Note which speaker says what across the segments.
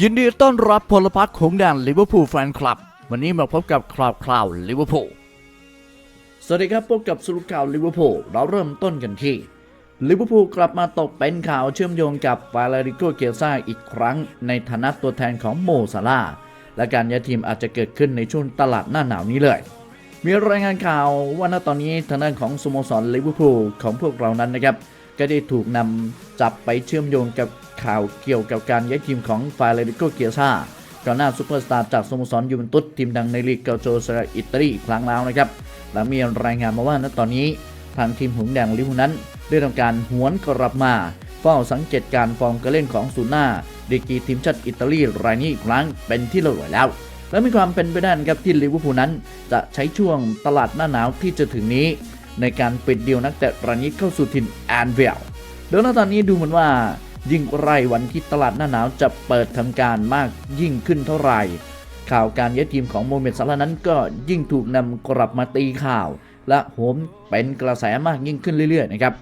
Speaker 1: ยินดีต้อนรับพลพรรคของแดนลิเวอร์พูลแฟนคลับ วันนี้มาพบกับคราวคราวลิเวอร์พูลสวัสดีครับพบกับสรุปข่าวลิเวอร์พูลเราเริ่มต้นกันที่ลิเวอร์พูลกลับมาตกเป็นข่าวเชื่อมโยงกับฟาลาริโกเกียซ่าอีกครั้ง ในฐานะตัวแทนของโมซาลาและการย้ายทีมอาจจะเกิดขึ้นในช่วงตลาดหน้าหนาวนี้เลย มีรายงานข่าวว่าณตอนนี้ทางด้านของสโมสรลิเวอร์พูลของพวกเรานั้นนะครับ ก็ได้ถูกนำจับไปเชื่อมโยงกับข่าวเกี่ยวกับการย้ายทีมของฟาเรดิโกเกียซ่าก่อนหน้าซูเปอร์สตาร์จากสโมสรยูเวนตุสทีมดังในลีกเกาโจเซราอิตาลีอีกครั้งแล้วนะครับหลังมีรายงานมาว่าณตอนนี้ ทางทีมหงแดงลิวนั้น ได้ทำการหวนกลับมาเฝ้าสังเกตการฟอร์มการเล่นของซูน่าดีกีทีมชาติอิตาลีรายนี้อีกครั้งเป็นที่เรียบร้อยแล้ว และมีความเป็นไปได้นะครับที่ลิเวอร์พูลนั้น จะใช้ช่วงตลาดหน้าหนาวที่จะถึงนี้ ในการปิดดีลนักเตะรายนี้เข้าสู่ถิ่นแอนเวลโดยณตอนนี้ดูเหมือนว่า ยิ่งใกล้วันที่ตลาดหน้าหนาวจะเปิดทำการมากยิ่งขึ้นเท่าไหร่ ข่าวการย้ายทีมของโมเมดซาลานั้นก็ยิ่งถูกนำกลับมาตีข่าว และโหมเป็นกระแสมากยิ่งขึ้นเรื่อยๆนะครับ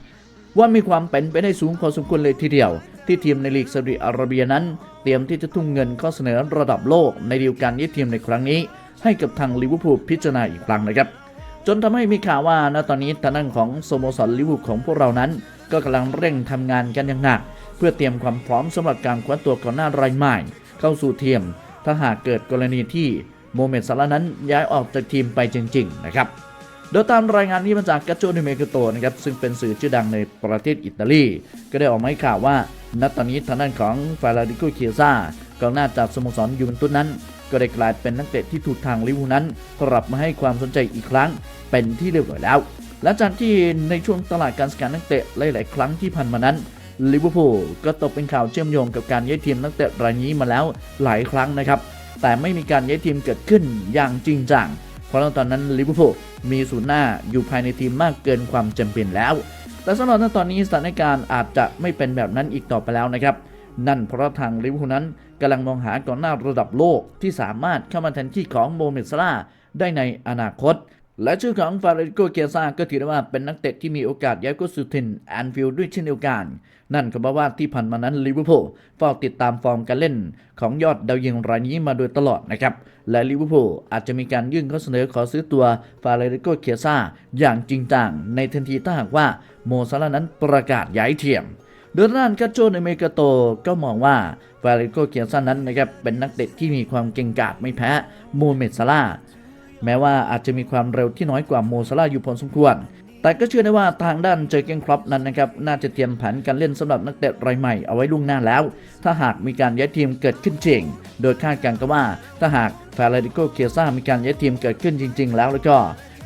Speaker 1: ว่ามีความเป็นไปได้สูงพอสมควรเลยทีเดียว ที่ทีมในลีกซาอุดิอาระเบียนั้น เตรียมที่จะทุ่มเงินข้อเสนอระดับโลกในดีลการย้ายทีมในครั้งนี้ ให้กับทางลิเวอร์พูลพิจารณาอีกครั้งนะครับ จนทำให้มีข่าวว่าณตอนนี้ทางด้านของสโมสรลิเวอร์พูลของพวกเรานั้น ก็กำลังเร่งทำงานกันอย่างหนัก เพื่อเตรียมความพร้อมสำหรับการคว้าตัวก่อนหน้ารายใหม่ เข้าสู่ทีมถ้าหากเกิดกรณีที่โมเมดซาลานั้นย้ายออกจากทีมไปจริง ๆ นะครับ โดยตามรายงานนี้มาจากกัจโจนิเมกโตนะครับซึ่งเป็นสื่อชื่อดังในประเทศอิตาลี ก็ได้ออกมาให้ข่าวว่าณตอนนี้ทางด้านของฟาราดิโกเคียซ่า กองหน้าจากสโมสรยูเวนตุสนั้น ก็ได้กลายเป็นนักเตะที่ถูกทางลิเวอร์พูลนั้นกลับมาให้ความสนใจอีกครั้งเป็นที่เรียบร้อยแล้วและจากที่ในช่วงตลาดการสกัดนักเตะหลายๆ ครั้งที่ผ่านมานั้นลิเวอร์พูลก็ตกเป็นข่าวเชื่อมโยงกับการย้ายทีมนักเตะรายนี้มาแล้วหลายครั้งนะครับ แต่ไม่มีการย้ายทีมเกิดขึ้นอย่างจริงจังเพราะตอนนั้นลิเวอร์พูลมีศูนย์หน้าอยู่ภายในทีมมากเกินความจำเป็นแล้ว แต่สำหรับณตอนนี้สถานการณ์อาจจะไม่เป็นแบบนั้นอีกต่อไปแล้วนะครับ นั่นเพราะทางลิเวอร์พูลนั้น กำลังมองหากองหน้าระดับโลกที่สามารถเข้ามาแทนที่ของโมเมดซาลาได้ในอนาคต และชื่อของฟาเรโกเกียซาก็ถือได้ว่าเป็นนักเตะที่มีโอกาสย้ายเข้าสู่ทินแอนฟิลด์ด้วยเช่นเดียวกัน นั่นก็แปลว่าที่ผ่านมานั้นลิเวอร์พูลเฝ้าติดตามฟอร์มการเล่นของยอดดาวยิงรายนี้มาโดยตลอดนะครับ และลิเวอร์พูลอาจจะมีการยื่นข้อเสนอขอซื้อตัวฟาเรโกเกียซาอย่างจริงจังในทันทีถ้าหากว่าโมซาลานั้นประกาศย้ายทีมโดยด้านกัจโจในเมกาโตก็มองว่า ฟาริโกเกียซันนั้นนะครับเป็นนักเตะที่มีความเก่งกาจไม่แพ้โมเมดซาลาแม้ว่าอาจจะมีความเร็วที่น้อยกว่าโมซาลาอยู่พอสมควร แต่ก็เชื่อได้ว่าทางด้านเจอเกนครอปนั้นนะครับน่าจะเตรียมแผนการเล่นสำหรับนักเตะรายใหม่เอาไว้ล่วงหน้าแล้ว ถ้าหากมีการย้ายทีมเกิดขึ้นจริง โดยคาดการณ์ก็ว่าถ้าหากฟาริโกเกียซ่ามีการย้ายทีมเกิดขึ้นจริง ๆ แล้วแล้วก็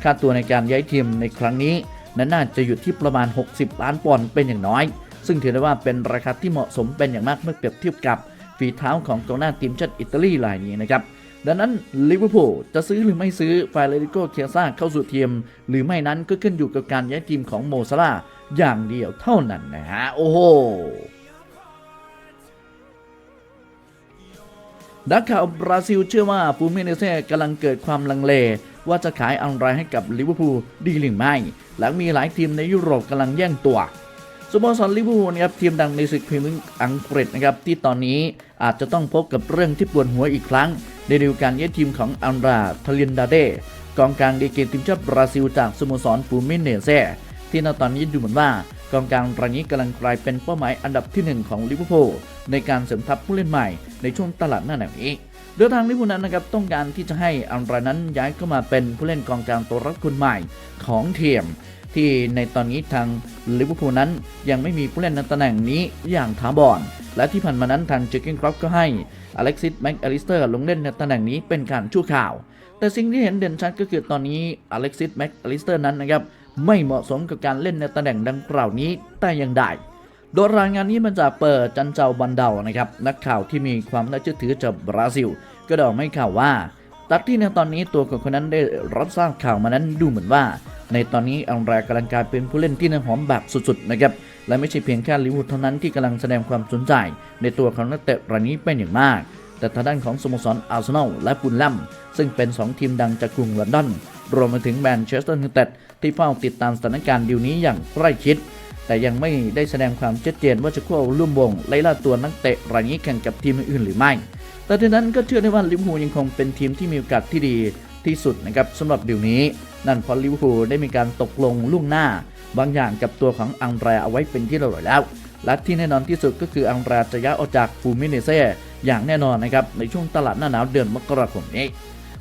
Speaker 1: ค่าตัวในการย้ายทีมในครั้งนี้นั้นน่าจะอยู่ที่ประมาณ 60 ล้านปอนด์เป็นอย่างน้อย ซึ่งถือได้ว่าเป็นราคาที่เหมาะสมเป็นอย่างมากเมื่อเปรียบเทียบกับฝีเท้าของกองหน้าทีมชาติอิตาลีรายนี้นะครับดังนั้นลิเวอร์พูลจะซื้อหรือไม่ซื้อฟาเรดิโกเคียซ่าเข้าสู่ทีม หรือไม่นั้นก็ขึ้นอยู่กับการย้ายทีมของโมซาลาอย่างเดียวเท่านั้นนะฮะโอ้โหนักข่าวบราซิลเชื่อว่าฟูมิเนเซ่กำลังเกิดความลังเล ว่าจะขายอะไรให้กับลิเวอร์พูลดีหรือไม่ หลังมีหลายทีมในยุโรปกำลังแย่งตัว สโมสรลิเวอร์พูลนะครับทีมดังในศึกพรีเมียร์ลีกอังกฤษนะครับที่ตอนนี้อาจจะต้องพบกับเรื่องที่ปวดหัวอีกครั้ง ในฤดูกาลย้ายทีมของอันราทาลินดาเดกองกลางดีเกมทีมชาติบราซิลจากสโมสรฟูมิเนเซ่ที่ณตอนนี้ดูเหมือนว่ากองกลางรายนี้กำลังกลายเป็นเป้าหมายอันดับที่หนึ่งของลิเวอร์พูลในการเสริมทัพผู้เล่นใหม่ในช่วงตลาดหน้าหนาวนี้โดยทางลิเวอร์พูลนั้นนะครับต้องการที่จะให้อันรานั้นย้ายเข้ามาเป็นผู้เล่นกองกลางตัวรับคนใหม่ของทีม ที่ในตอนนี้ทางลิเวอร์พูลนั้นยังไม่มีผู้เล่นในตำแหน่งนี้อย่างถาวรและที่ผ่านมานั้นทางเจอร์เกนครอปก็ให้อเล็กซิสแม็กอลิสเตอร์ลงเล่นในตำแหน่งนี้เป็นการชั่วข่าว แต่สิ่งที่เห็นเด่นชัดก็คือตอนนี้อเล็กซิสแม็กอลิสเตอร์นั้นนะครับไม่เหมาะสมกับการเล่นในตำแหน่งดังกล่าวนี้แต่อย่างใดโดยรายงานนี้มันจากเปิดจันเจ้าบันเดานะครับนักข่าวที่มีความน่าเชื่อถือจากบราซิล ก็ได้ออกมาให้ข่าวว่า ตัดที่ในตอนนี้ตัวของคนนั้นได้รับทราบข่าวมานั้นดูเหมือนว่า ในตอนนี้อังรากำลังกลายเป็นผู้เล่นที่น้ำหอมแบบสุดๆนะครับและไม่ใช่เพียงแค่ลิเวอร์พูลเท่านั้นที่กำลังแสดงความสนใจ ในตัวของนักเตะรายนี้เป็นอย่างมาก แต่ทางด้านของสโมสรอาร์เซนอลและฟูลแลมซึ่งเป็น 2 ทีมดังจากกรุงลอนดอนรวมไปถึงแมนเชสเตอร์ยูไนเต็ดที่เฝ้าติดตามสถานการณ์ดีลนี้อย่างใกล้ชิด แต่ยังไม่ได้แสดงความชัดเจนว่าจะควบร่วมวงไล่ล่าตัวนักเตะรายนี้แข่งกับทีมอื่นหรือไม่ แต่ทีนั้นก็เชื่อได้ว่าลิเวอร์พูลยังคงเป็นทีมที่มีโอกาสที่ดีที่สุดนะครับสำหรับเดี๋ยวนี้ นั่นเพราะลิเวอร์พูลได้มีการตกลงล่วงหน้า บางอย่างกับตัวของอังแรเอาไว้เป็นที่เรียบร้อยแล้ว และที่แน่นอนที่สุดก็คืออังแรจะย้ายออกจากฟูมิเนเซ่อย่างแน่นอนนะครับในช่วงตลาดหน้าหนาวเดือนมกราคมนี้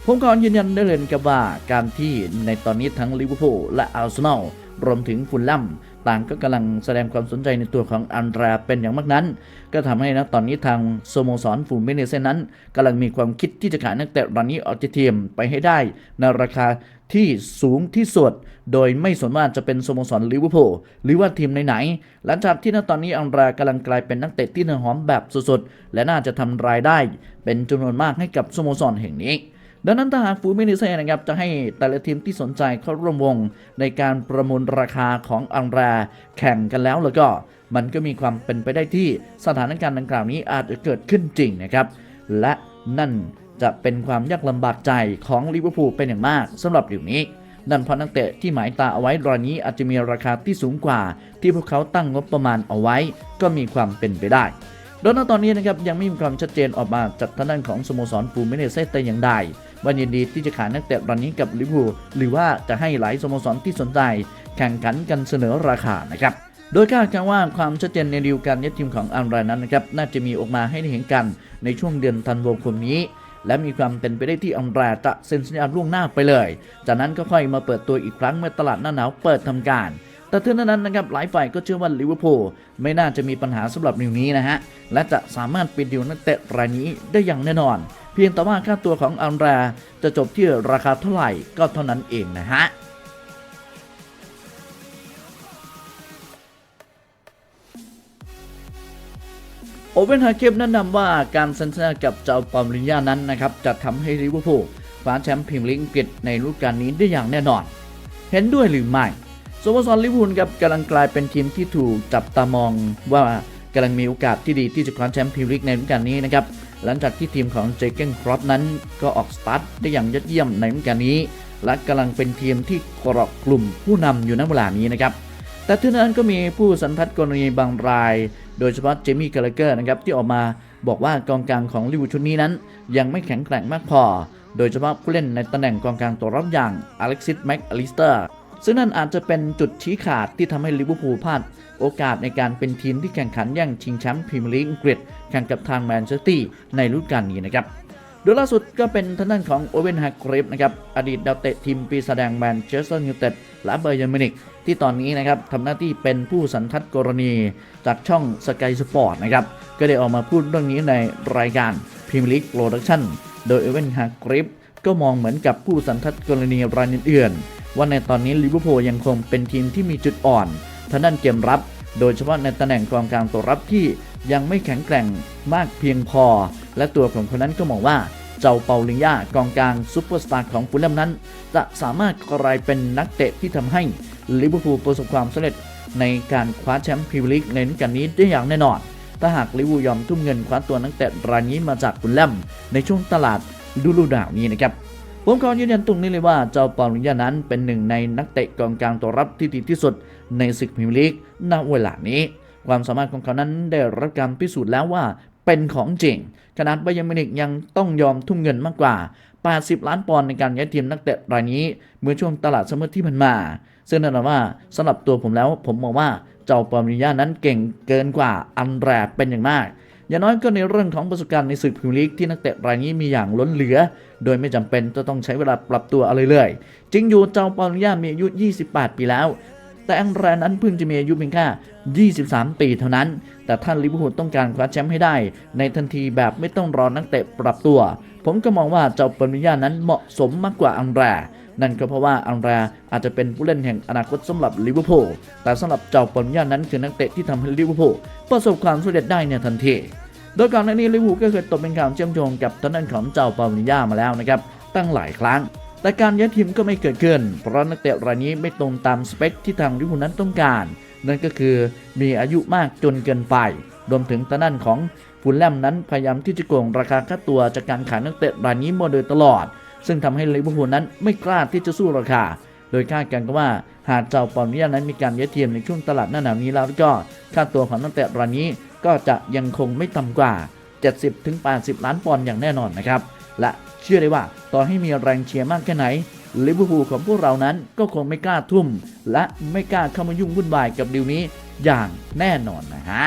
Speaker 1: ผมขอยืนยันได้เลยนะครับว่าการที่ในตอนนี้ทั้งลิเวอร์พูลและอาร์เซนอลรวมถึงฟุลแลม ต่างก็กำลังแสดงความสนใจในตัวของอันดราเป็นอย่างมากนั้น ก็ทำให้นะตอนนี้ทางสโมสรฟูมิเนเซ่นั้นกำลังมีความคิดที่จะขายนักเตะรายนี้ออกจากทีมไปให้ได้ ในราคาที่สูงที่สุด โดยไม่สนว่าจะเป็นสโมสรลิเวอร์พูลหรือว่าทีมไหนๆหลังจากที่ณตอนนี้อังรากำลังกลายเป็นนักเตะที่เนื้อหอมแบบสุดๆ และน่าจะทำรายได้ เป็นจำนวนมากให้กับสโมสรแห่งนี้ ดังนั้นถ้าหากฟูมินิเซ่นะครับจะให้แต่ละทีมที่สนใจเข้าร่วมวง ในการประมูลราคาของอังราแข่งกันแล้วแล้วก็ มันก็มีความเป็นไปได้ที่สถานการณ์ดังกล่าวนี้อาจจะเกิดขึ้นจริงนะครับ และนั่นจะเป็นความยากลำบากใจของลิเวอร์พูลเป็นอย่างมากสำหรับเดี๋ยวนี้นั่นเพราะนักเตะที่หมายตาเอาไว้รายนี้อาจจะมีราคาที่สูงกว่า ที่พวกเขาตั้งงบประมาณเอาไว้ ก็มีความเป็นไปได้โดยณตอนนี้นะครับยังไม่มีความชัดเจนออกมาจากทางด้านของสโมสรฟูมิเนเซ่แต่อย่างใด ว่ายินดีที่จะขายนักเตะรายนี้กับลิเวอร์พูลหรือว่าจะให้หลายสโมสรที่สนใจ แข่งขันกันเสนอราคานะครับโดยคาดการณ์ว่าความชัดเจนในดีลการยัดทีมของอันไรนั้นนะครับน่าจะมีออกมาให้ได้เห็นกันในช่วงเดือนธันวาคมนี้ และมีความเป็นไปได้ที่อัมราจะเซ็นสัญญาล่วงหน้าไปเลย จากนั้นก็ค่อยมาเปิดตัวอีกครั้งเมื่อตลาดหน้าหนาวเปิดทำการ แต่ถึงนั้นนะครับหลายฝ่ายก็เชื่อว่าลิเวอร์พูลไม่น่าจะมีปัญหาสำหรับนิวนี้นะฮะและจะสามารถปิดดีลนักเตะรายนี้ได้อย่างแน่นอน พียงแต่ว่าค่าตัวของอัมราจะจบที่ราคาเท่าไหร่ก็เท่านั้นเองนะฮะโอเวนฮาเกมแนะนำว่าการเซ็นสัญญากับเจ้าปอมลินยานั้นนะครับ จะทำให้ลิเวอร์พูลคว้าแชมป์พรีเมียร์ลีกอังกฤษในฤดูกาลนี้ได้อย่างแน่นอน เห็นด้วยหรือไม่สโมสรลิเวอร์พูลครับกำลังกลายเป็นทีมที่ถูกจับตามองว่ากำลังมีโอกาสที่ดีที่จะคว้าแชมป์พรีเมียร์ลีกในฤดูกาลนี้นะครับ หลังจากที่ทีมของเจเกนครอปนั้นก็ออกสตาร์ทได้อย่างยอดเยี่ยมในฤดูกาลนี้ และกำลังเป็นทีมที่เกราะกลุ่มผู้นำอยู่ในเวลานี้นะครับแต่ที่นั้นก็มีผู้สันทัดกรณีบางราย โดยเฉพาะเจมี่กาลเกอร์นะครับที่ออกมาบอกว่ากองกลางของลิเวอร์พูลชุดนี้นั้น ยังไม่แข็งแกร่งมากพอ โดยเฉพาะผู้เล่นในตำแหน่งกองกลางตัวรับอย่างอเล็กซิสแม็กอลิสเตอร์ ซึ่งนั่นอาจจะเป็นจุดชี้ขาดที่ทำให้ลิเวอร์พูลพลาดโอกาสในการเป็นทีมที่แข่งขันแย่งชิงแชมป์พรีเมียร์ลีกอังกฤษแข่งกับทางแมนเชสเตอร์ในฤดูกาลนี้นะครับโดยล่าสุดก็เป็นทางด้านของโอเวนฮากริฟนะครับอดีตดาวเตะทีมปีศาจแดงแมนเชสเตอร์ยูไนเต็ดและเบอร์เยอร์มินิกที่ตอนนี้นะครับทำหน้าที่เป็นผู้สันทัดกรณีจากช่องสกายสปอร์ตนะครับก็ได้ออกมาพูดเรื่องนี้ในรายการพรีเมียร์ลีกโปรดักชั่นโดยโอเวนฮากริฟก็มองเหมือนกับผู้สันทัดกรณีรายอื่นๆ ว่าในตอนนี้ลิเวอร์พูลยังคงเป็นทีมที่มีจุดอ่อนทางด้านเกมรับ โดยเฉพาะในตำแหน่งกองกลางตัวรับที่ยังไม่แข็งแกร่งมากเพียงพอ และตัวของคนนั้นก็มองว่าเจ้าเปาลิงยากองกลางซูเปอร์สตาร์ของฟูลแลมนั้น จะสามารถกลายเป็นนักเตะที่ทำให้ลิเวอร์พูลประสบความสำเร็จในการคว้าแชมป์พรีเมียร์ลีกในฤดูกาลนี้ได้อย่างแน่นอน ถ้าหากลิเวอร์พูลยอมทุ่มเงินคว้าตัวนักเตะรายนี้มาจากฟูลแลมในช่วงตลาดดูหนาวนี้นะครับ ผมขอยืนยันตรงนี้เลยว่าเจ้าปอลิงยานั้นเป็นหนึ่งในนักเตะกองกลางตัวรับที่ดีที่สุดในศึกพรีเมียร์ลีกณเวลานี้ ความสามารถของเขานั้นได้รับการพิสูจน์แล้วว่าเป็นของจริง ขนาดไบาเยมินิกยังต้องยอมทุ่มเงินมากกว่า 80 ล้านปอนด์ในการย้ายทีมนักเตะรายนี้ เมื่อช่วงตลาดซัมเมอร์ที่ผ่านมา ซึ่งนั่นหมายว่าสำหรับตัวผมแล้วผมมองว่าเจ้าปอลิงยานั้นเก่งเกินกว่าอันแรเป็นอย่างมาก อย่างน้อยก็ในเรื่องของประสบการณ์ในศึกพรีเมียร์ลีกที่นักเตะรายนี้มีอย่างล้นเหลือ โดยไม่จำเป็นจะต้องใช้เวลาปรับตัวอะไรเลยจริงอยู่เจ้าปอลย่ามีอายุ 28 ปีแล้ว แต่อังแรนั้นเพิ่งจะมีอายุเพียงแค่23 ปีเท่านั้น แต่ท่านลิเวอร์พูลต้องการคว้าแชมป์ให้ได้ ในทันทีแบบไม่ต้องรอนักเตะปรับตัว ผมก็มองว่าเจ้าปอลย่านั้นเหมาะสมมากกว่าอังแร นั่นก็เพราะว่าอังแรอาจจะเป็นผู้เล่นแห่งอนาคตสำหรับลิเวอร์พูลแต่สำหรับเจ้าปอลย่านั้นคือนักเตะที่ทำให้ลิเวอร์พูลประสบความสำเร็จได้ในทันทีโดยก่อนหน้านี้ลิเวอร์พูลก็เคยตกเป็นข่าวเชื่อมโยงกับทางด้านของเจ้าปาลิญามาแล้วนะครับตั้งหลายครั้งแต่การย้ายทีมก็ไม่เกิดขึ้น เพราะนักเตะรายนี้ไม่ตรงตามสเปคที่ทางลิเวอร์พูลนั้นต้องการ นั่นก็คือมีอายุมากจนเกินไป รวมถึงทางด้นของฟูลแลมนั้นพยายามที่จะโกงราคาค่าตัวจากการขายนักเตะรายนี้มาโดยตลอด ซึ่งทำให้ลิเวอร์พูลนั้นไม่กล้าที่จะสู้ราคา โดยคาดการกันว่าหากเจ้าปอลมิยนั้นมีการย้ายทีมในช่วงตลาดหน้าหนาวนี้แล้วก็ค่าตัวของนักเตะรายนี้ก็จะยังคงไม่ต่ำกว่า 70-80 ล้านปอนด์อย่างแน่นอนนะครับ และเชื่อได้ว่าต่อให้มีแรงเชียร์มากแค่ไหนลิเวอร์พูลของพวกเรานั้นก็คงไม่กล้าทุ่ม และไม่กล้าเข้ามายุ่งวุ่นวายกับดีลนี้อย่างแน่นอนนะฮะ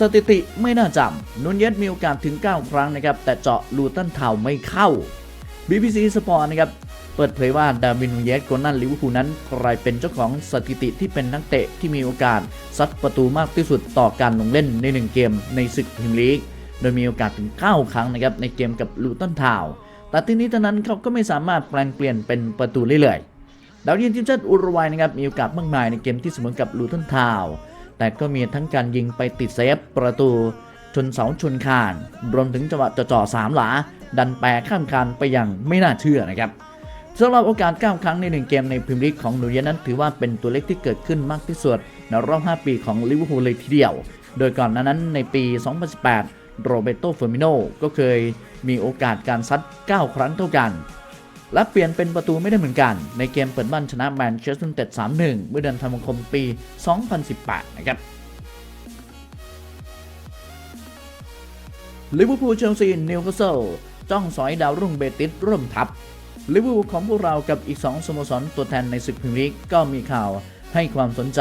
Speaker 1: สถิติไม่น่าจำนุนเยสมีโอกาสถึง 9 ครั้งนะครับ แต่เจาะลูตันเทาไม่เข้า BBC Sport นะครับ เปิดเผยว่าดาร์วินนูเยสโกนันลิเวอร์พูลนั้นกลายเป็นเจ้าของสถิติที่เป็นนักเตะที่มีโอกาสซัดประตูมากที่สุดต่อการลงเล่นใน 1 เกมในศึกพรีเมียร์ลีก โดยมีโอกาสถึง 9 ครั้งนะครับในเกมกับลูตันทาวแต่ที่นี้เท่านั้นเขาก็ไม่สามารถแปลงเปลี่ยนเป็นประตูได้เลยดาวยิงทีมชาติอุรุกวัยนะครับมีโอกาสมากมายในเกมที่เสมอกับลูตันทาว แต่ก็มีทั้งการยิงไปติดเซฟประตูชนเสาชนคานรวมถึงจังหวะจ่อๆสามหลา ดันแปรข้ามคานไปอย่างไม่น่าเชื่อนะครับสำหรับโอกาส 9 ครั้งใน1เกมในพรีเมียร์ลีกของนูเยนั้น ถือว่าเป็นตัวเลขที่เกิดขึ้นมากที่สุดในรอบ 5 ปีของลิเวอร์พูลเลยทีเดียว โดยก่อนหน้านั้นในปี 2018 โรเบโตเฟอร์มิโนก็เคยมีโอกาสการซัด 9 ครั้งเท่ากัน และเปลี่ยนเป็นประตูไม่ได้เหมือนกัน ในเกมเปิดบ้านชนะแมนเชสเตอร์ยูไนเต็ด 3-1 เมื่อเดือนธันวาคมปี 2018 นะครับลิเวอร์พูลเชลซีนิวคาสเซิลจ้องสอยดาวรุ่งเบติสร่วมทัพลิเวอร์พูลของพวกเรากับอีก 2 สโมสรตัวแทนในศึกพรีเมียร์ลีกก็มีข่าวให้ความสนใจ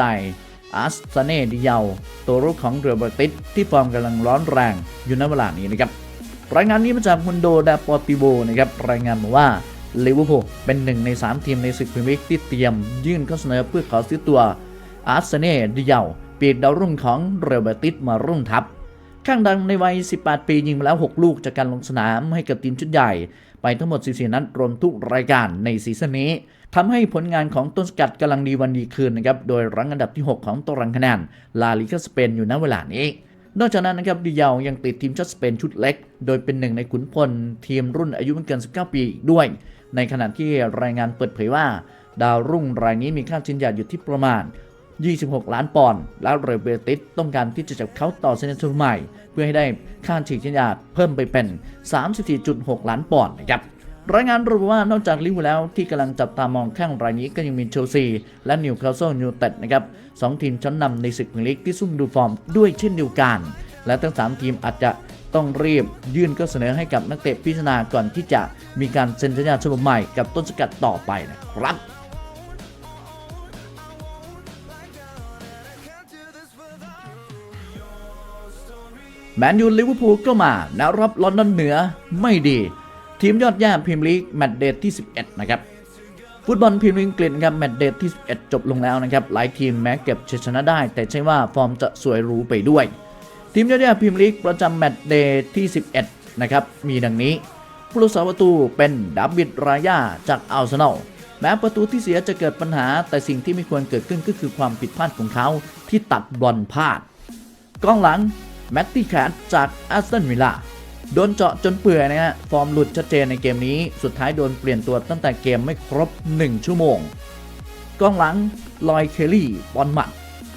Speaker 1: อาร์สซาเน่ดิเยาตัวรุกของเรือเบติสที่ฟอร์มกำลังร้อนแรงอยู่ในเวลานี้นะครับรายงานนี้มาจากมุนโดดาปอติโบนะครับรายงานมาว่า ลิเวอร์พูลเป็นหนึ่งใน 3 ทีมในศึกพรีเมียร์ลีกที่เตรียม ยื่นข้อเสนอเพื่อขอซื้อตัวอาร์เซเน่ดิเยาปีกดาวรุ่งของเรอัลเบติสมาร่วมทัพข้างดังในวัย 18 ปียิงมาแล้ว 6 ลูกจากการลงสนามให้กับทีมชุดใหญ่ ไปทั้งหมด 14 นัดรวมทุกรายการในซีซั่นนี้ทำให้ผลงานของต้นสกัดกำลังดีวันดีคืนนะครับโดยรั้งอันดับที่ 6 ของตารางคะแนนลาลิกาสเปนอยู่ณเวลานี้นอกจากนั้นนะครับดิยาวยังติดทีมชาติสเปนชุดเล็ก โดยเป็นหนึ่งในขุนพลทีมรุ่นอายุไม่เกิน 19 ปีอีกด้วย ในขณะที่รายงานเปิดเผยว่า ดาวรุ่งรายนี้มีค่าชิ้นใหญ่อยู่ที่ประมาณ 26 ล้านปอนด์แล้วเรเบติสต้องการที่จะจับเขาต่อเซนต์ใหม่ เพื่อให้ได้ค่าฉีกชิ้นยาเพิ่มไปเป็น 34.6 ล้านปอนด์นะครับรายงานระบุว่านอกจากลิเวอร์พูลแล้วที่กำลังจับตามองแข้งรายนี้ก็ยังมีเชลซีและนิวคาสเซิลยูไนเต็ดนะครับสองทีมชั้นนำในศึกพรีเมียร์ลีกที่ซุ่มดูฟอร์มด้วยเช่นเดียวกัน และทั้ง 3 ทีมอาจจะ ต้องรีบ ยื่นข้อเสนอให้กับนักเตะพิจารณาก่อนที่จะมีการเซ็นสัญญาฉบับใหม่กับต้นสกัดต่อไปนะครับแมนยูลิเวอร์พูลก็มาแนวรับลอนดอนเหนือไม่ดี ทีมยอดเย่าพรีเมียร์ลีกแมตช์เดทที่ 11 นะครับ ฟุตบอลพรีเมียร์ลีกอังกฤษครับแมตช์เดทที่ 11 จบลงแล้วนะครับ หลายทีมแม้เก็บชัยชนะได้ แต่ใช่ว่าฟอร์มจะสวยหรูไปด้วย ทีมยอดเย่าพรีเมียร์ลีกประจำแมตช์เดย์ที่ 11 นะครับ มีดังนี้ ผู้รักษาประตูเป็นดาวิดรายาจากอาร์เซนอลแม้ประตูที่เสียจะเกิดปัญหา แต่สิ่งที่ไม่ควรเกิดขึ้นก็คือความผิดพลาดของเขาที่ตัดบอลพลาดกองหลังแมตตี้แคทจากแอสตันวิลล่าโดนเจาะจนเปื่อยนะฮะฟอร์มหลุดชัดเจนในเกมนี้ สุดท้ายโดนเปลี่ยนตัวตั้งแต่เกมไม่ครบ 1 ชั่วโมงกองหลังลอยเคลลี่บอลหมัด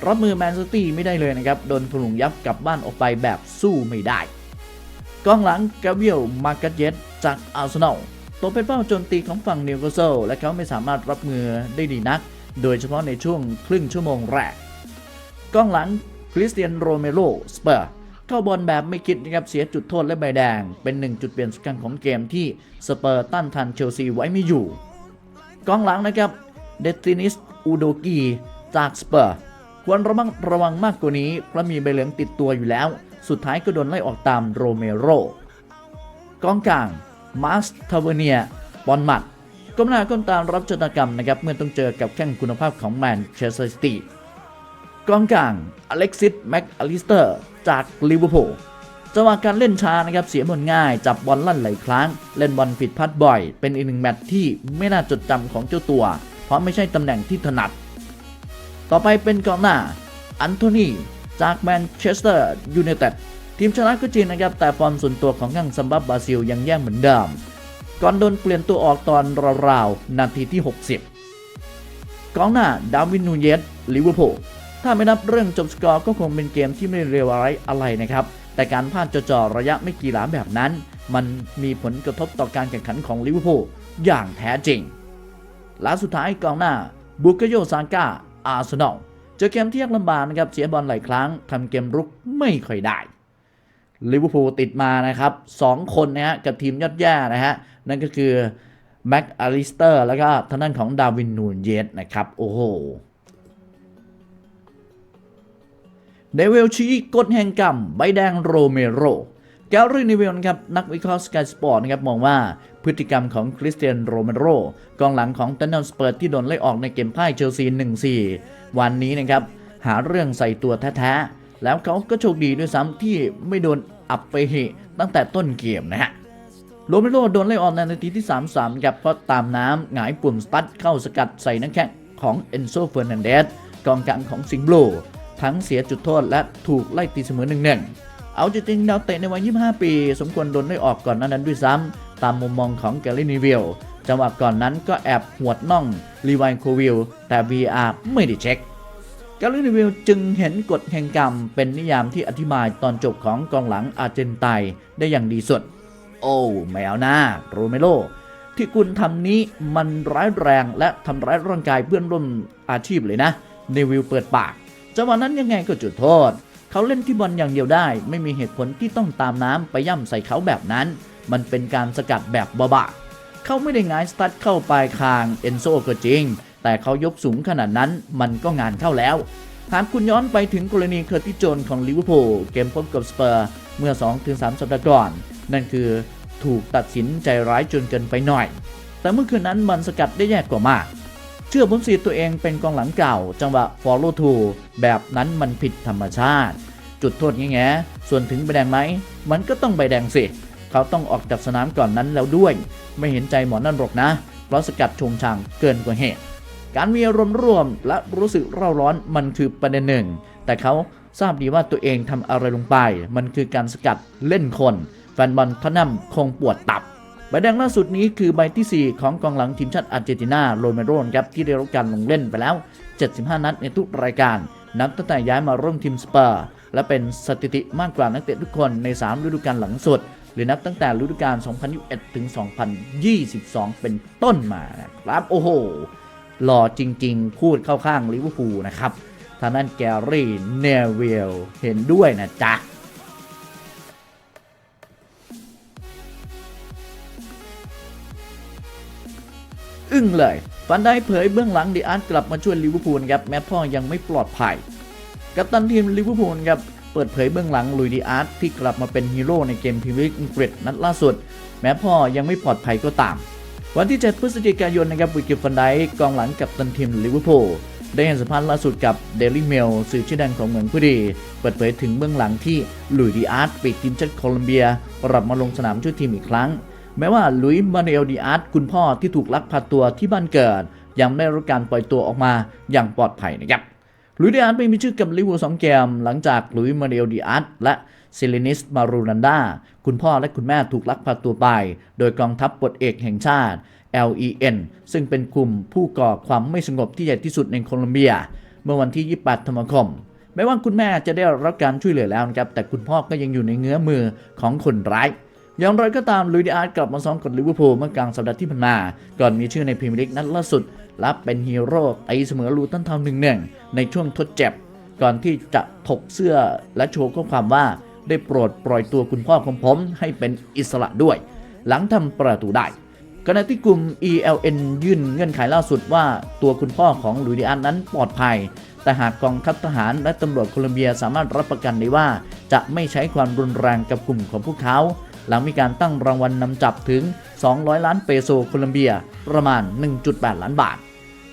Speaker 1: รับมือแมนซิตี้ไม่ได้เลยนะครับโดนถลุงยับกลับบ้านออกไปแบบสู้ไม่ได้กองหลังกาเบียลมาร์กัสเยตจากอาร์เซนอลตกเป็นเป้าโจมตีของฝั่งนิวคาสเซิลและเขาไม่สามารถรับมือได้ดีนัก โดยเฉพาะในช่วงครึ่งชั่วโมงแรกกองหลังคริสเตียนโรเมโรสเปอร์เข้าบอลแบบไม่คิดนะครับเสียจุดโทษและใบแดง เป็นหนึ่งจุดเปลี่ยนสำคัญของเกมที่สเปอร์ต้านทันเชลซีไว้ไม่อยู่กองหลังนะครับเดตินิสอูโดกีจากสเปอร์ ควรระมัดระวังมากกว่านี้เพราะมีใบเหลืองติดตัวอยู่แล้ว สุดท้ายก็โดนไล่ออกตามโรเมโรกองกลางมาสทาวเนียบอลหมัดก้มหน้าก้มตามรับชะตากรรมนะครับเมื่อต้องเจอกับแข้งคุณภาพของแมนเชสเตอร์ซิตี้กองกลางอเล็กซิสแม็กอลิสเตอร์จากลิเวอร์พูลจังหวะการเล่นช้านะครับเสียบอลง่าย จับบอลลั่นหลายครั้ง เล่นบอลผิดพลาดบ่อย เป็นอีกหนึ่งแมตช์ที่ไม่น่าจดจำของเจ้าตัว เพราะไม่ใช่ตำแหน่งที่ถนัด ต่อไปเป็นกองหน้าอันโทนีจากแมนเชสเตอร์ยูไนเต็ดทีมชนะก็จริงนะครับ แต่ฟอร์มส่วนตัวของกังซัมบับบราซิลยังแย่เหมือนเดิม ก่อนโดนเปลี่ยนตัวออกตอนราวๆ นาทีที่ 60 กองหน้าดาวินนูเยสลิเวอร์พูลถ้าไม่นับเรื่องจบสกอร์ก็คงเป็นเกมที่ไม่เลวร้ายอะไรนะครับ แต่การพลาดจ่อๆระยะไม่กี่หลาแบบนั้น มันมีผลกระทบต่อการแข่งขันของลิเวอร์พูลอย่างแท้จริงและสุดท้ายกองหน้าบุกโยซาก้า อาร์เซนอลเจอเกมที่ยากลำบากนะครับเสียบอลหลายครั้งทำเกมรุกไม่ค่อยได้ลิเวอร์พูลติดมานะครับสองคนนะฮะกับทีมยอดแย่นะฮะนั่นก็คือแม็กอลิสเตอร์แล้วก็ทางด้านของดาวินนูนเยสนะครับ โอ้โหเดวิลชีกดแห่งกรรม ใบแดงโรเมโรแกลรี่นิเวลนะครับ นักวิเคราะห์สกายสปอร์ตนะครับ มองว่า พฤติกรรมของคริสเตียนโรเมโรกองหลังของตันเนลสเปิร์ที่โดนไล่ออกในเกมพ่ายเชลซี 1-4 วันนี้นะครับ หาเรื่องใส่ตัวแท้ๆ แล้วเขาก็โชคดีด้วยซ้ำที่ไม่โดนอับไปเหตั้งแต่ต้นเกมนะฮะโรเมโรโดนไล่ออกในนาทีที่ 33ครับเพราะตามน้ำหงายปุ่มสตัดเข้าสกัดใส่นักแข่งของเอนโซเฟอร์นันเดสกองกลางของสิงห์บลูทั้งเสียจุดโทษและถูกไล่ตีเสมอหนึ่งหนึ่งเอาจริงๆดาวเตะในวัย 25 ปี สมควรโดนไล่ออกก่อนนั้นด้วยซ้ำ ตามมุมมองของแกลลี่นิวิลจังหวะก่อนนั้นก็แอบหวดน่องรีไวโควิลแต่ VR ไม่ได้เช็คกาลินิวิลจึงเห็นกฎแห่งกรรมเป็นนิยามที่อธิบายตอนจบของกองหลังอาร์เจนไตนได้อย่างดีสุด โอ้ไม่เอาหน้าโรเมโรที่คุณทำนี้มันร้ายแรงและทำร้ายร่างกายเพื่อนร่วมอาชีพเลยนะเนวิลเปิดปากจังหวะนั้นยังไงก็จุดโทษ เขาเล่นที่บอลอย่างเดียวได้ ไม่มีเหตุผลที่ต้องตามน้ำไปย่ำใส่เขาแบบนั้น มันเป็นการสกัดแบบบะๆเขาไม่ได้งายสตัดเข้าปลายคางเอนโซก็จริง แต่เขายกสูงขนาดนั้นมันก็งานเข้าแล้ว หากคุณย้อนไปถึงกรณีเคอร์ติโจนของลิเวอร์พูลเกมพบกับสเปอร์เมื่อ 2-3 สัปดาห์ก่อน นั่นคือถูกตัดสินใจร้ายจนเกินไปหน่อย แต่เมื่อคืนนั้นมันสกัดได้แย่กว่ามาก เชื่อผมสิตัวเองเป็นกองหลังเก่า จังหวะ follow to แบบนั้นมันผิดธรรมชาติ จุดโทษแง่ส่วนถึงใบแดงไหม มันก็ต้องใบแดงสิ เขาต้องออกจากสนามก่อนนั้นแล้วด้วย ไม่เห็นใจหมอนั่นหรอกนะ เพราะสกัดชงชังเกินกว่าเหตุ การมีอารมณ์ร่วมและรู้สึกเร่าร้อนมันคือประเด็นหนึ่ง แต่เขาทราบดีว่าตัวเองทำอะไรลงไป มันคือการสกัดเล่นคน แฟนบอลท่านัมคงปวดตับใบแดงล่าสุดนี้คือใบที่ 4 ของกองหลังทีมชาติอาร์เจนตินาโรเมโรนครับที่ได้รับการลงเล่นไปแล้ว 75 นัดในทุกรายการ นับตั้งแต่ย้ายมาร่วมทีมสเปอร์ และเป็นสถิติมากกว่านักเตะทุกคนใน 3 ฤดูกาลหลังสุด รือนับตั้งแต่ฤดูกาล 2021 ถึง 2022 เป็นต้นมานะครับ โอ้โห หล่อจริง ๆ พูดเข้าข้างลิเวอร์พูลนะครับ ทางนั้นแกรี่เนวิลเห็นด้วยนะจ๊ะอึ้งเลย ฟันได้เผยเบื้องหลังดีอาร์ตกลับมาช่วยลิเวอร์พูลครับแม้พ่อยังไม่ปลอดภัย กัปตันทีมลิเวอร์พูลครับ ปิดเผยเบื้องหลังลุยดีอาร์ตที่กลับมาเป็นฮีโร่ในเกมพรีเมียร์ลีกอังกฤษนัดล่าสุด แม้พ่อยังไม่ปลอดภัยก็ตาม วันที่ 7 พฤศจิกายนนะครับวิกฤตฟันไดกองหลังกับตันทีมลิเวอร์พูลได้ให้สัมภาษณ์ล่าสุดกับ Daily Mail สื่อชื่อดังของเมืองผู้ดี เปิดเผยถึงเบื้องหลังที่ลุยดีอาร์ตปีกทีมชาติโคลอมเบียกลับมาลงสนามช่วยทีมอีกครั้ง แม้ว่าลุยมานเอลดีอาร์ตคุณพ่อที่ถูกลักพาตัวที่บ้านเกิด ยังไม่ได้รับการปล่อยตัวออกมาอย่างปลอดภัยนะครับ ลุยดีอาร์ตไปมีชื่อกับลิเวอร์สองเกม หลังจากลุยมานูเอลดีอาร์ตและเซเลนิสมารูนันดา คุณพ่อและคุณแม่ถูกลักพาตัวไป โดยกองทัพปลดเอกแห่งชาติ LEN ซึ่งเป็นกลุ่มผู้ก่อความไม่สงบที่ใหญ่ที่สุดในโคลอมเบีย เมื่อวันที่ 28 ธันวาคม แม้ว่าคุณแม่จะได้รับการช่วยเหลือแล้วนะครับ แต่คุณพ่อก็ยังอยู่ในเงื้อมือของคนร้าย อย่างไรก็ตามลุยดิอาร์ตกลับมาซ้อมกับลิเวอร์พูลเมื่อกลางสัปดาห์ที่ผ่านมา ก่อนมีชื่อในพรีเมียร์ลีกนัดล่าสุด และเป็นฮีโร่ตีเสมอลูตันทาวหนึ่งหนึ่งในช่วงทดเจ็บ ก่อนที่จะถกเสื้อและโชว์ข้อความว่า ได้โปรดปล่อยตัวคุณพ่อของผมให้เป็นอิสระด้วย หลังทำประตูได้ขณะที่กลุ่ม ELN ยื่นเงื่อนไขล่าสุดว่าตัวคุณพ่อของลุยดิอาร์ตนั้นปลอดภัย แต่หากกองทัพทหารและตำรวจโคลอมเบียสามารถรับประกันได้ว่า จะไม่ใช้ความรุนแรงกับกลุ่มของพวกเขา หลังมีการตั้งรางวัลนนำจับถึง 200 ล้านเปโซโคลอมเบีย ประมาณ 1.8 ล้านบาท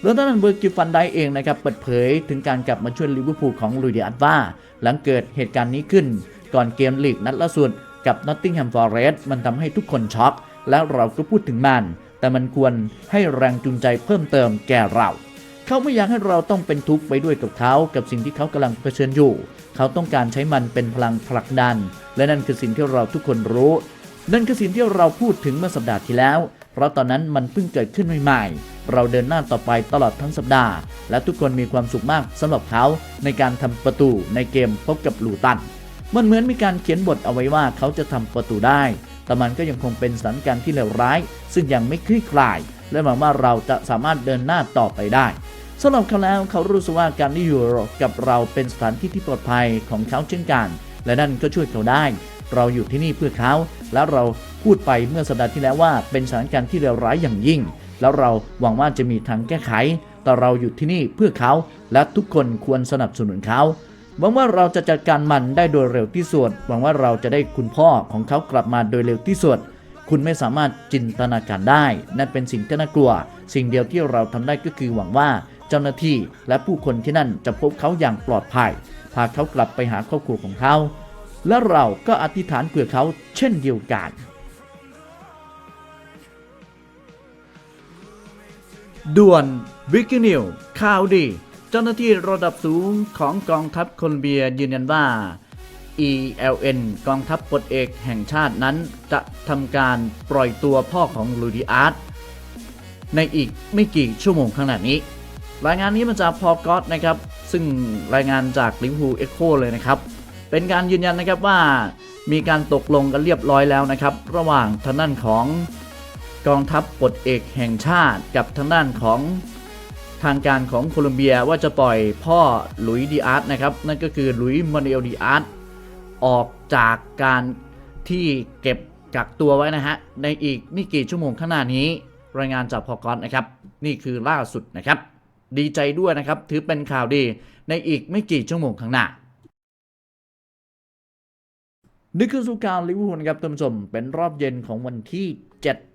Speaker 1: โดยท่านเบอร์กิฟฟันไดเองนะครับเปิดเผยถึงการกลับมาช่วยลิเวอร์พูลของลุยเดิอาร์ตว่าหลังเกิดเหตุการณ์นี้ขึ้น ก่อนเกมลีกนัดล่าสุดกับนอตติงแฮมฟอร์เรสต์มันทำให้ทุกคนช็อก แล้วเราก็พูดถึงมัน แต่มันควรให้แรงจูงใจเพิ่มเติมแก่เราเขาไม่อยากให้เราต้องเป็นทุกข์ไปด้วยกับเขากับสิ่งที่เขากำลังเผชิญอยู่ เขาต้องการใช้มันเป็นพลังผลักดัน และนั่นคือสิ่งที่เราทุกคนรู้ นั่นคือสิ่งที่เราพูดถึงเมื่อสัปดาห์ที่แล้ว เพราะตอนนั้นมันเพิ่งเกิดขึ้นใหม่ๆ เราเดินหน้าต่อไปตลอดทั้งสัปดาห์ และทุกคนมีความสุขมากสำหรับเขาในการทำประตูในเกมพบกับลูตันมันเหมือนมีการเขียนบทเอาไว้ว่าเขาจะทำประตูได้ แต่มันก็ยังคงเป็นสถานการณ์ที่เลวร้าย ซึ่งยังไม่คลี่คลาย และหวังว่าเราจะสามารถเดินหน้าต่อไปได้สำหรับเขาแล้วเขารู้สึกว่าการที่อยู่กับเราเป็นสถานที่ที่ปลอดภัยของเขาเช่นกัน และนั่นก็ช่วยเขาได้ เราอยู่ที่นี่เพื่อเขา แล้วเราพูดไปเมื่อสัปดาห์ที่แล้วว่าเป็นสถานการณ์ที่เลวร้ายอย่างยิ่ง แล้วเราหวังว่าจะมีทางแก้ไข แต่เราอยู่ที่นี่เพื่อเขา และทุกคนควรสนับสนุนเขาหวังว่าเราจะจัดการมันได้โดยเร็วที่สุดหวังว่าเราจะได้คุณพ่อของเขากลับมาโดยเร็วที่สุดคุณไม่สามารถจินตนาการได้ นั่นเป็นสิ่งที่น่ากลัว สิ่งเดียวที่เราทำได้ก็คือหวังว่าเจ้าหน้าที่และผู้คนที่นั่นจะพบเขาอย่างปลอดภัย พาเขากลับไปหาครอบครัวของเขา และเราก็อธิษฐานเพื่อเขาเช่นเดียวกัน ด่วนวิกินิวข่าวดี เจ้าหน้าที่ระดับสูงของกองทัพโคลอมเบียยืนยันว่า ELN กองทัพปลดเอกแห่งชาตินั้นจะทำการปล่อยตัวพ่อของลูดิอาร์ตในอีกไม่กี่ชั่วโมงข้างหน้านี้ รายงานนี้มาจากพอกอตนะครับ ซึ่งรายงานจากลิเวอร์พูลเอ็กโคเลยนะครับ เป็นการยืนยันนะครับว่ามีการตกลงกันเรียบร้อยแล้วนะครับ ระหว่างทางด้านของ กองทัพปลดเอกแห่งชาติกับทางด้านของทางการของโคลอมเบียว่าจะปล่อยพ่อหลุยดีอาร์ตนะครับ นั่นก็คือหลุยมานเอลดีอาร์ตออกจากการที่เก็บกักตัวไว้นะฮะ ในอีกไม่กี่ชั่วโมงข้างหน้านี้ รายงานจากพอกอนนะครับ นี่คือล่าสุดนะครับ ดีใจด้วยนะครับ ถือเป็นข่าวดีในอีกไม่กี่ชั่วโมงข้างหน้านี่คือสุการลิเวอร์พูลนครับท่านผู้ชมเป็นรอบเย็นของวันที่ 7